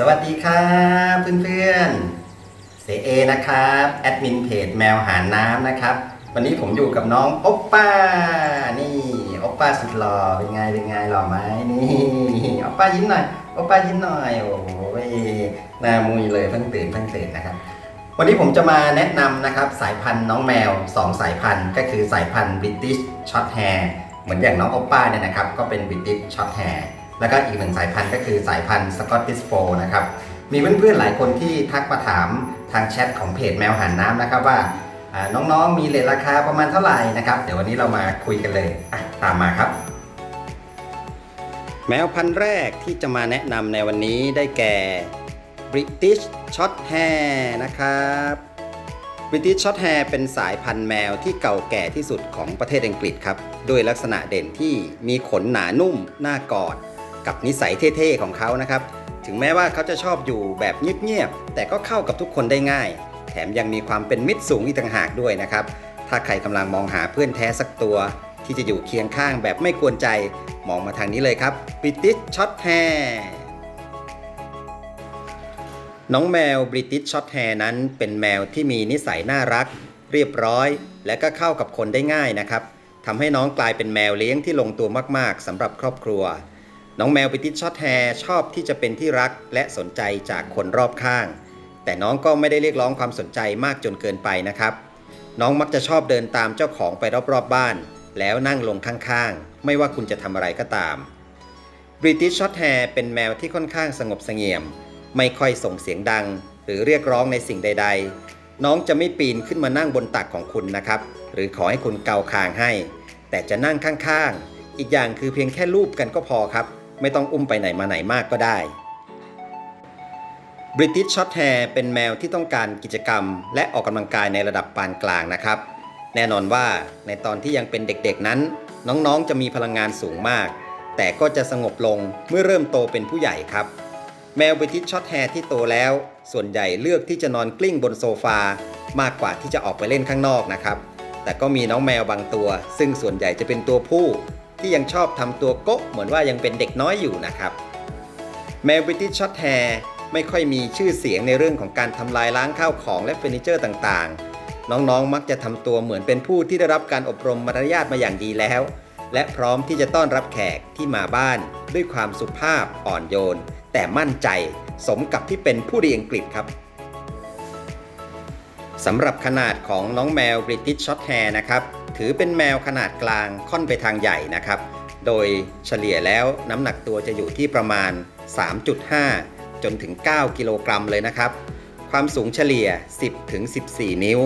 สวัสดีครับเพื่อนๆเสเอนะครับแอดมินเพจแมวหาน้ำนะครับ วันนี้ผมอยู่กับน้องโอปป้า นี่โอปป้าสุดหล่อเป็นไงเป็นไงหล่อไหมนี่โอปป้ายิ้มหน่อยโอปป้ายิ้มหน่อยโอ้โหหน้ามุยเลยเพิ่งตื่นเพิ่งตื่นนะครับ วันนี้ผมจะมาแนะนำนะครับสายพันธุ์น้องแมว 2 สายพันธุ์ก็คือสายพันธุ์ British Short Hair เหมือนอย่างน้องโอปป้าเนี่ยนะครับก็เป็น British Short Hair แแล้วก็อีกหนึ่งสายพันธุ์ก็คือสายพันธุ์ Scottish Fold นะครับ มีเพื่อนๆหลายคนที่ทักมาถามทางแชทของเพจแมวหันน้ำนะครับว่าน้องๆมีเลทราคาประมาณเท่าไหร่นะครับ เดี๋ยววันนี้เรามาคุยกันเลยอะตามมาครับ แมวพันธุ์แรกที่จะมาแนะนำในวันนี้ได้แก่ British Short Hair นะครับ British Short Hair เป็นสายพันธุ์แมวที่เก่าแก่ที่สุดของประเทศอังกฤษครับ ด้วยลักษณะเด่นที่มีขนหนานุ่มหน้ากอด กับนิสัยเท่ๆของเขานะครับ ถึงแม้ว่าเขาจะชอบอยู่แบบเงียบๆแต่ก็เข้ากับทุกคนได้ง่าย แถมยังมีความเป็นมิตรสูงอีกต่างหากด้วยนะครับ ถ้าใครกำลังมองหาเพื่อนแท้สักตัว ที่จะอยู่เคียงข้างแบบไม่กวนใจมองมาทางนี้เลยครับ British Short Hair น้องแมว British Short Hair นั้นเป็นแมวที่มีนิสัยน่ารัก เรียบร้อย และก็เข้ากับคนได้ง่ายนะครับทำให้น้องกลายเป็นแมวเลี้ยงที่ลงตัวมาก ๆสำหรับครอบครัว น้องแมว British Short Hair ชอบที่จะเป็นที่รักและสนใจจากคนรอบข้าง แต่น้องก็ไม่ได้เรียกร้องความสนใจมากจนเกินไปนะครับ น้องมักจะชอบเดินตามเจ้าของไปรอบๆบบ้าน แล้วนั่งลงข้างๆ ไม่ว่าคุณจะทำอะไรก็ตาม British Short Hair เป็นแมวที่ค่อนข้างสงบเสงี่ยม ไม่ค่อยส่งเสียงดัง หรือเรียกร้องในสิ่งใด ๆ น้องจะไม่ปีนขึ้นมานั่งบนตักของคุณนะครับ หรือขอให้คุณเกาคางให้ แต่จะนั่งข้างๆ อีกอย่างคือเพียงแค่รูปกันก็พอครับ ไม่ต้องอุ้มไปไหนมาไหนมากก็ได้ British Short Hair เป็นแมวที่ต้องการกิจกรรม และออกกำลังกายในระดับปานกลางนะครับ แน่นอนว่าในตอนที่ยังเป็นเด็กๆนั้น น้องๆจะมีพลังงานสูงมาก แต่ก็จะสงบลงเมื่อเริ่มโตเป็นผู้ใหญ่ครับ แมว British Short Hair ที่โตแล้ว ส่วนใหญ่เลือกที่จะนอนกลิ้งบนโซฟามากกว่าที่จะออกไปเล่นข้างนอกนะครับ แต่ก็มีน้องแมวบางตัว ซึ่งส่วนใหญ่จะเป็นตัวผู้ ที่ยังชอบทำตัวโก๊ะเหมือนว่ายังเป็นเด็กน้อยอยู่นะครับ แมว British Short Hair ไม่ค่อยมีชื่อเสียงในเรื่องของการทำลายล้างข้าวของและเฟอร์นิเจอร์ต่างๆ น้องๆ มักจะทำตัวเหมือนเป็นผู้ที่ได้รับการอบรมมารยาทมาอย่างดีแล้ว และพร้อมที่จะต้อนรับแขกที่มาบ้าน ด้วยความสุภาพอ่อนโยน แต่มั่นใจ สมกับที่เป็นผู้เรียนอังกฤษครับสำหรับขนาดของน้องแมว British Short Hair นะครับ ถือเป็นแมวขนาดกลางค่อนไปทางใหญ่นะครับ โดยเฉลี่ยแล้วน้ำหนักตัวจะอยู่ที่ประมาณ 3.5 จนถึง 9 กิโลกรัมเลยนะครับ ความสูงเฉลี่ย 10 ถึง 14 นิ้ว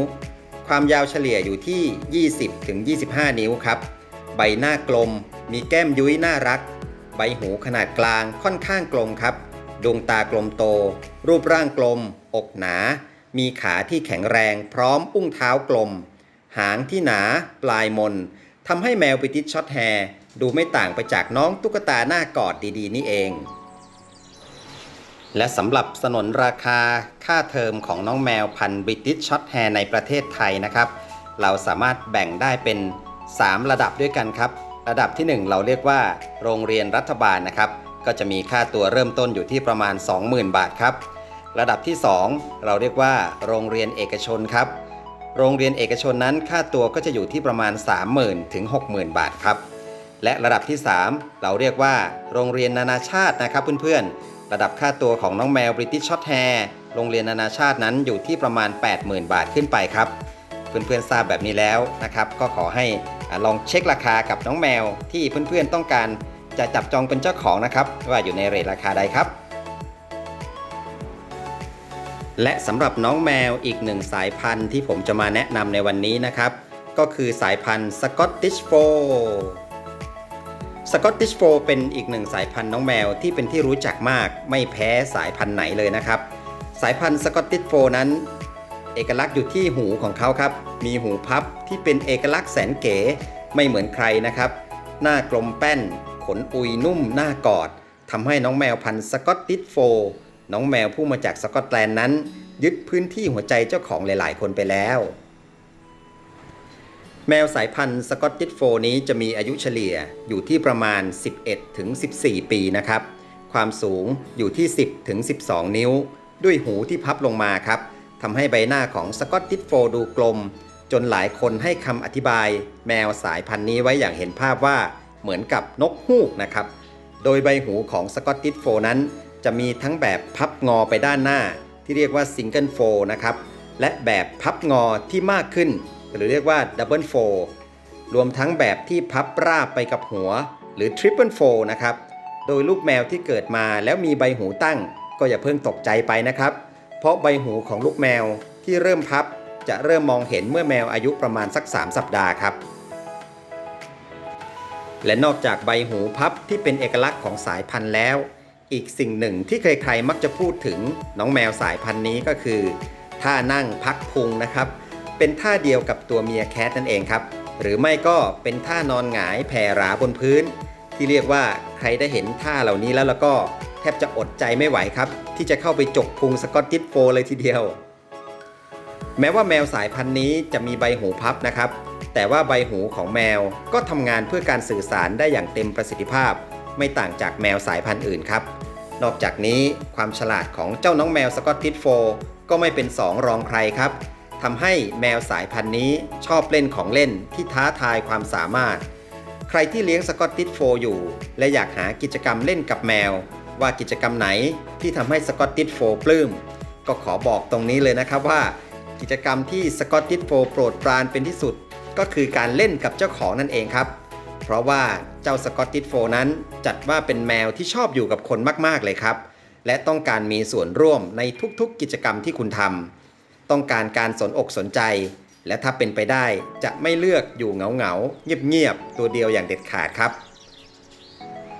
ความยาวเฉลี่ยอยู่ที่ 20 ถึง 25 นิ้วครับ ใบหน้ากลม มีแก้มยุ้ยน่ารัก ใบหูขนาดกลางค่อนข้างกลมครับ ดวงตากลมโต รูปร่างกลม อกหนา มีขาที่แข็งแรง พร้อมอุ้งเท้ากลม หางที่หนา ปลายมนทำให้แมวบิติชช็อตแฮร์ดูไม่ต่างไปจากน้องตุ๊กตาหน้ากอดดีๆ นี่เอง และสำหรับสนนราคาค่าเทอมของน้องแมวพันธุ์บริติชช็อตแฮร์ในประเทศไทยนะครับ เราสามารถแบ่งได้เป็น 3 ระดับด้วยกันครับ ระดับที่ 1 เราเรียกว่า โรงเรียนรัฐบาลนะครับ ก็จะมีค่าตัวเริ่มต้นอยู่ที่ประมาณ 20,000 บาทครับ ระดับที่ 2 เราเรียกว่า โรงเรียนเอกชนครับ โรงเรียนเอกชนนั้นค่าตัวก็จะอยู่ที่ประมาณ 30,000 ถึง 60,000 บาทครับ และระดับที่ 3 เราเรียกว่า โรงเรียนนานาชาตินะครับเพื่อนๆ ระดับค่าตัวของน้องแมว British Short Hair โรงเรียนนานาชาตินั้นอยู่ที่ประมาณ 80,000 บาทขึ้นไปครับ เพื่อนๆทราบแบบนี้แล้วนะครับ ก็ขอให้ลองเช็คราคากับน้องแมวที่เพื่อนๆต้องการจะจับจองเป็นเจ้าของนะครับว่าอยู่ในเรทราคาใดครับ และสำหรับน้องแมวอีกหนึ่งสายพันธุ์ที่ผมจะมาแนะนำในวันนี้นะครับ ก็คือสายพันธุ์ Scottish Fold Scottish Fold เป็นอีกหนึ่งสายพันธุ์น้องแมวที่เป็นที่รู้จักมากไม่แพ้สายพันธุ์ไหนเลยนะครับ สายพันธุ์ Scottish Fold นั้น เอกลักษณ์อยู่ที่หูของเขาครับ มีหูพับที่เป็นเอกลักษณ์แสนเก๋ไม่เหมือนใครนะครับ หน้ากลมแป้น ขนอุยนุ่มหน้ากอดทำให้น้องแมวพันธุ์สกอตติชโฟ น้องแมวผู้มาจากสกอตแลนด์นั้น ยึดพื้นที่หัวใจเจ้าของหลาย ๆ คนไปแล้ว แมวสายพันธุ์สกอตติชโฟนี้จะมีอายุเฉลี่ยอยู่ที่ประมาณ 11ถึง14ปีนะครับ ความสูงอยู่ที่ 10ถึง12นิ้ว ด้วยหูที่พับลงมาครับทำให้ใบหน้าของสกอตติชโฟดูกลม จนหลายคนให้คำอธิบาย แมวสายพันธุ์นี้ไว้อย่างเห็นภาพว่าเหมือนกับนกฮูกนะครับ โดยใบหูของสกอตติชโฟนั้น จะมีทั้งแบบพับงอไปด้านหน้า ที่เรียกว่าซิงเกิลโฟนะครับ และแบบพับงอที่มากขึ้น หรือเรียกว่าดับเบิลโฟรวมทั้งแบบที่พับราบไปกับหัว หรือทริปเปิลโฟนะครับ โดยลูกแมวที่เกิดมาแล้วมีใบหูตั้ง ก็อย่าเพิ่งตกใจไปนะครับ เพราะใบหูของลูกแมวที่เริ่มพับจะเริ่มมองเห็นเมื่อแมวอายุประมาณสัก 3 สัปดาห์ครับ และนอกจากใบหูพับที่เป็นเอกลักษณ์ของสายพันธุ์แล้ว อีกสิ่งหนึ่งที่ใครๆมักจะพูดถึงน้องแมวสายพันธุ์นี้ก็คือท่านั่งพักพุงนะครับ เป็นท่าเดียวกับตัวเมียแคทนั่นเองครับ หรือไม่ก็เป็นท่านอนหงายแผ่ราบนพื้น ที่เรียกว่าใครได้เห็นท่าเหล่านี้แล้วแล้วก็แทบจะอดใจไม่ไหวครับ ที่จะเข้าไปจกพุงสกอตติชโฟเลยทีเดียว แม้ว่าแมวสายพันธุ์นี้จะมีใบหูพับนะครับ แต่ว่าใบหูของแมวก็ทำงานเพื่อการสื่อสารได้อย่างเต็มประสิทธิภาพ ไม่ต่างจากแมวสายพันธุ์อื่นครับ นอกจากนี้ความฉลาดของเจ้าน้องแมวสกอตติชโฟก็ไม่เป็นสองรองใครครับทำให้แมวสายพันธุ์นี้ชอบเล่นของเล่นที่ท้าทายความสามารถ ใครที่เลี้ยงสกอตติชโฟอยู่ และอยากหากิจกรรมเล่นกับแมว ว่ากิจกรรมไหนที่ทำให้สกอตติชโฟปลื้ม ก็ขอบอกตรงนี้เลยนะครับว่า กิจกรรมที่สกอตติชโฟโปรดปรานเป็นที่สุด ก็คือการเล่นกับเจ้าของนั่นเองครับ ราะว่าเจ้าสกอตติชโฟนั้น จัดว่าเป็นแมวที่ชอบอยู่กับคนมากๆเลยครับ และต้องการมีส่วนร่วมในทุกๆ กิจกรรมที่คุณทำต้องการการสนอกสนใจ และถ้าเป็นไปได้จะไม่เลือกอยู่เหงาๆเงียบๆตัวเดียวอย่างเด็ดขาดครับ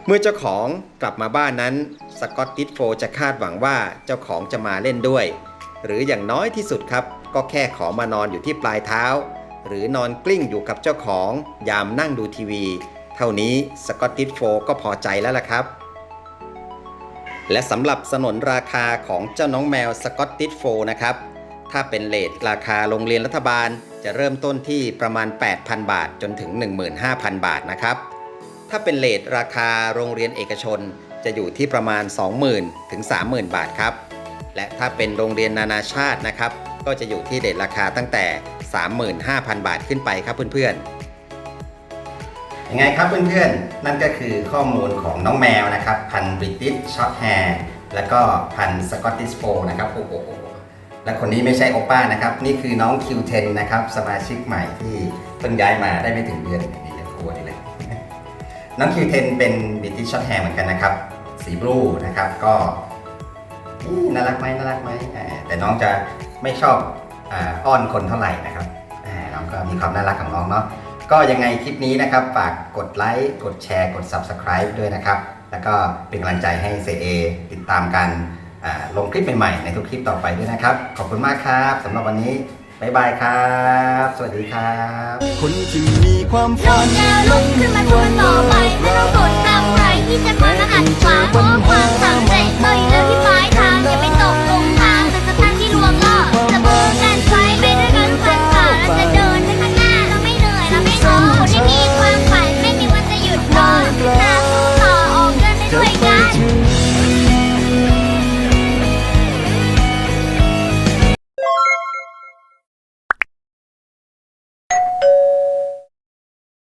เมื่อเจ้าของกลับมาบ้านนั้นสกอตติชโฟจะคาดหวังว่าเจ้าของจะมาเล่นด้วย หรืออย่างน้อยที่สุดครับ ก็แค่ขอมานอนอยู่ที่ปลายเท้า หรือนอนกลิ้งอยู่กับเจ้าของยามนั่งดูทีวี เท่านี้สกอตติชโฟก็พอใจแล้วล่ะครับ และสำหรับสนนราคาของเจ้าน้องแมวสกอตติชโฟนะครับ ถ้าเป็นเลทราคาโรงเรียนรัฐบาลจะเริ่มต้นที่ประมาณ 8,000 บาทจนถึง 15,000 บาทนะครับ ถ้าเป็นเลทราคาโรงเรียนเอกชนจะอยู่ที่ประมาณ 20,000 ถึง 30,000 บาทครับ และถ้าเป็นโรงเรียนนานาชาตินะครับ ก็จะอยู่ที่เลทราคาตั้งแต่ 35,000 บาทขึ้นไปครับเพื่อนๆยังไงครับเพื่อนๆ นั่นก็คือข้อมูลของน้องแมวนะครับ พันบริติชช็อตแฮร์แล้วก็พันสกอตติชโฟนะครับโอ้โหและคนนี้ไม่ใช่โอป้านะครับ นี่คือน้อง Q10 นนะครับสมาชิกใหม่ที่เพิ่งย้ายมาได้ไม่ถึงเดือนนี่จะครัวนี่เลยน้อง Q10 เทนเป็นบริติชช็อตแฮร์เหมือนกันนะครับ สีบลูนะครับก็น่ารักไหมน่ารักไหมแต่น้องจะ ไม่ชอบอาอ้อนคนเท่าไหร่นะครับอ่าน้องก็มีความน่ารักของน้องเนาะก็ยังไงคลิปนี้นะครับ ฝากกดไลค์กดแชร์ กด Subscribe ด้วยนะครับ แล้วก็เป็นกำลังใจให้เซเอติดตามกันอ่าลงคลิปใหม่ๆในทุกคลิปต่อไปด้วยนะครับ ขอบคุณมากครับสำหรับวันนี้บ๊ายบายครับ สวัสดีครับ คนที่มีความลุฝักนแล้วลุกขึ้นมาทวนต่อไปไม่ต้องสนตามใครที่จะมาหัดขวางเพราะความสำเร็จก็อยู่แล้วที่ปลายทางอย่าไป